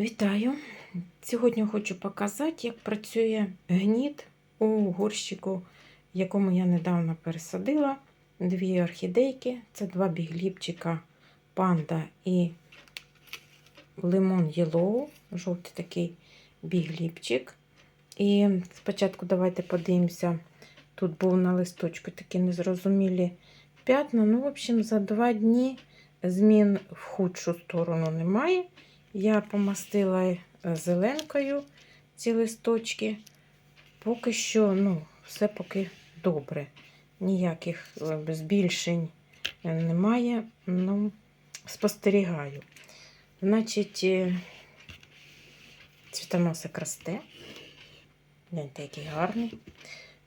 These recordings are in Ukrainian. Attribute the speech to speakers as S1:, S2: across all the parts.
S1: Вітаю! Сьогодні хочу показати, як працює гніт у горщику, якому я недавно пересадила дві орхідейки. Це два бігліпчика панда і лимон Єлоу, жовтий такий бігліпчик. І спочатку давайте подивимося. Тут був на листочку такі незрозумілі п'ятна. Ну, в общем, за два дні змін в худшу сторону немає. Я помастила зеленкою ці листочки. Поки що, ну, все поки добре. Ніяких е, збільшень немає. Ну, спостерігаю. Значить, е, цвітоносик росте. Гляньте, який гарний.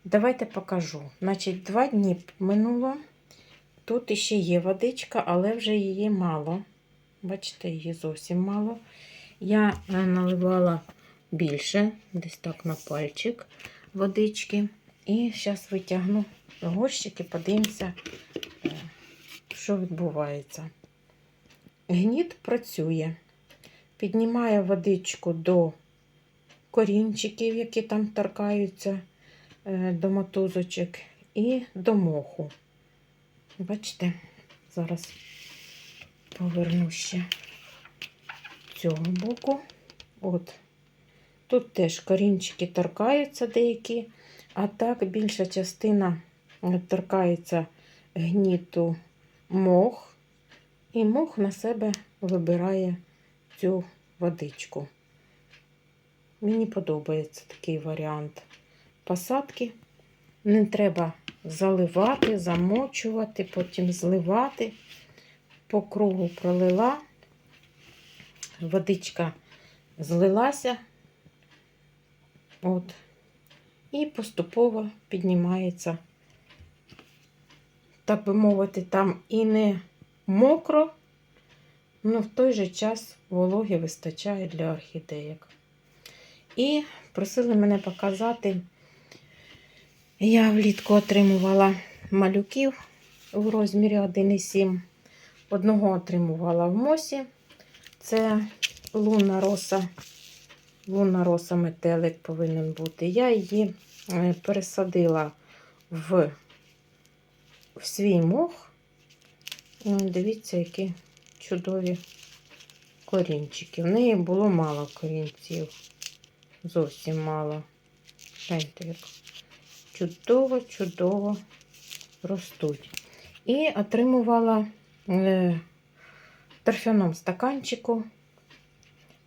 S1: Давайте покажу. Значить, два дні минуло. Тут іще є водичка, але вже її мало. Бачите, її зовсім мало. Я е, наливала більше, десь так на пальчик водички. І зараз витягну горщик і подивимося, е, що відбувається. Гніт працює, піднімає водичку до корінчиків, які там торкаються е, до мотузочок, і до моху. Бачите, зараз поверну ще цього боку. От. Тут теж корінчики торкаються деякі, а так більша частина торкається гніту мох, і мох на себе вибирає цю водичку. Мені подобається такий варіант посадки. Не треба заливати, замочувати, потім зливати по кругу пролила, водичка злилася, от, і поступово піднімається, так би мовити, там і не мокро, але в той же час вологи вистачає для орхідеїк. І просили мене показати, я влітку отримувала малюків у розмірі 1,7 Одного отримувала в мосі. Це лунна роса. Лунна роса метелик повинен бути. Я її е, пересадила в, в свій мох. Дивіться, які чудові корінчики. В неї було мало корінців. Зовсім мало. Гляньте, як чудово-чудово ростуть. І отримувала в торфяному стаканчику.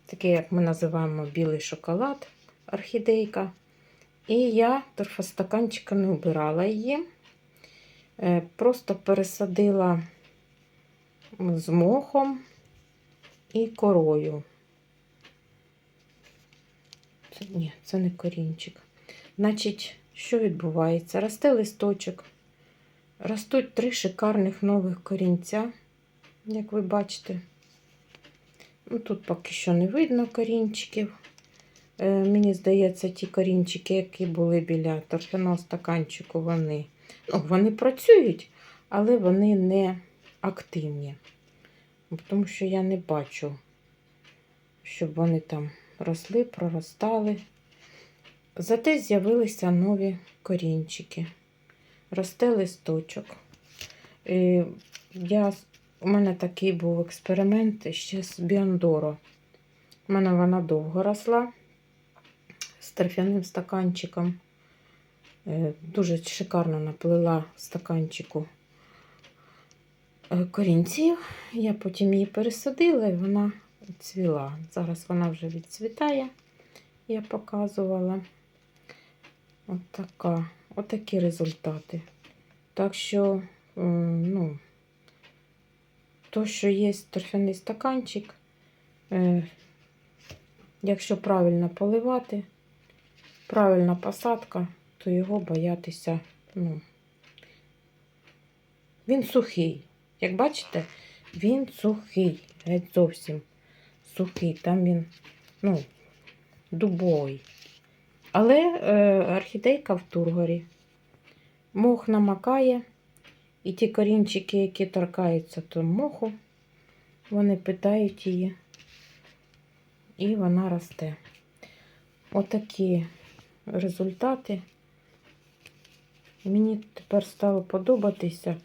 S1: Такий, як ми називаємо білий шоколад, орхідейка. І я торфостаканчика не вбирала її. Е, просто пересадила з мохом і корою. Це, ні, це не корінчик. Значить, що відбувається? Росте листочок. Ростуть три шикарних нових корінця, як ви бачите. Ну, Тут поки що не видно корінчиків. Е, Мені здається, ті корінчики, які були біля торфяного стаканчику, вони ну, вони працюють, але вони не активні. Тому що я не бачу, щоб вони там росли, проростали. Зате з'явилися нові корінчики росте листочок. І я, У мене такий був експеримент ще з Біандоро. У мене вона довго росла з торфяним стаканчиком. Е, дуже шикарно наплила стаканчику е, корінців. Я потім її пересадила і вона цвіла. Зараз вона вже відцвітає, я показувала. От. Отакі результати. Так що, ну, то, що є торфяний стаканчик, е, якщо правильно поливати, правильна посадка, то його боятися, ну, він сухий. Як бачите, він сухий, геть зовсім сухий. Там він, ну, дубовий. Але е, орхідейка в тургорі. Мох намакає, і ті корінчики, які торкаються до моху, вони питають її і вона росте. Отакі результати. Мені тепер стало подобатися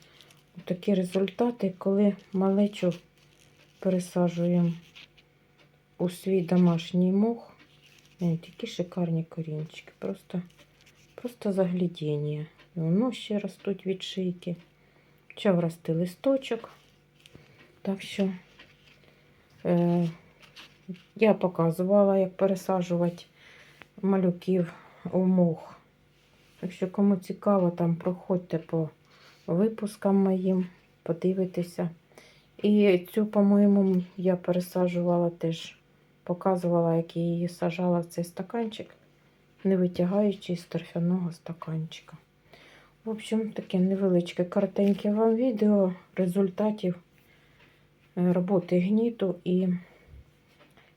S1: такі результати, коли малечу пересаджуємо у свій домашній мох. Такі шикарні корінчики. Просто, просто заглядіння. І воно ще ростуть від шийки. Почав рости листочок. Так що е, я показувала, як пересаджувати малюків у мох. Якщо кому цікаво, там проходьте по випускам моїм, подивитися. І цю, по-моєму, я пересаджувала теж, показувала, як я її сажала в цей стаканчик, не витягаючи з торфяного стаканчика. В общем, таке невеличке коротеньке вам відео результатів е, роботи гніту і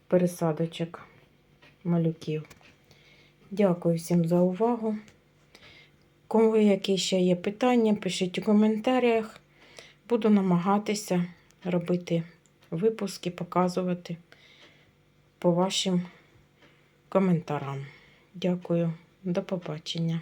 S1: пересадочок малюків. Дякую всім за увагу. Кому які ще є питання, пишіть у коментарях. Буду намагатися робити випуски, показувати по вашим коментарям. Дякую, до побачення.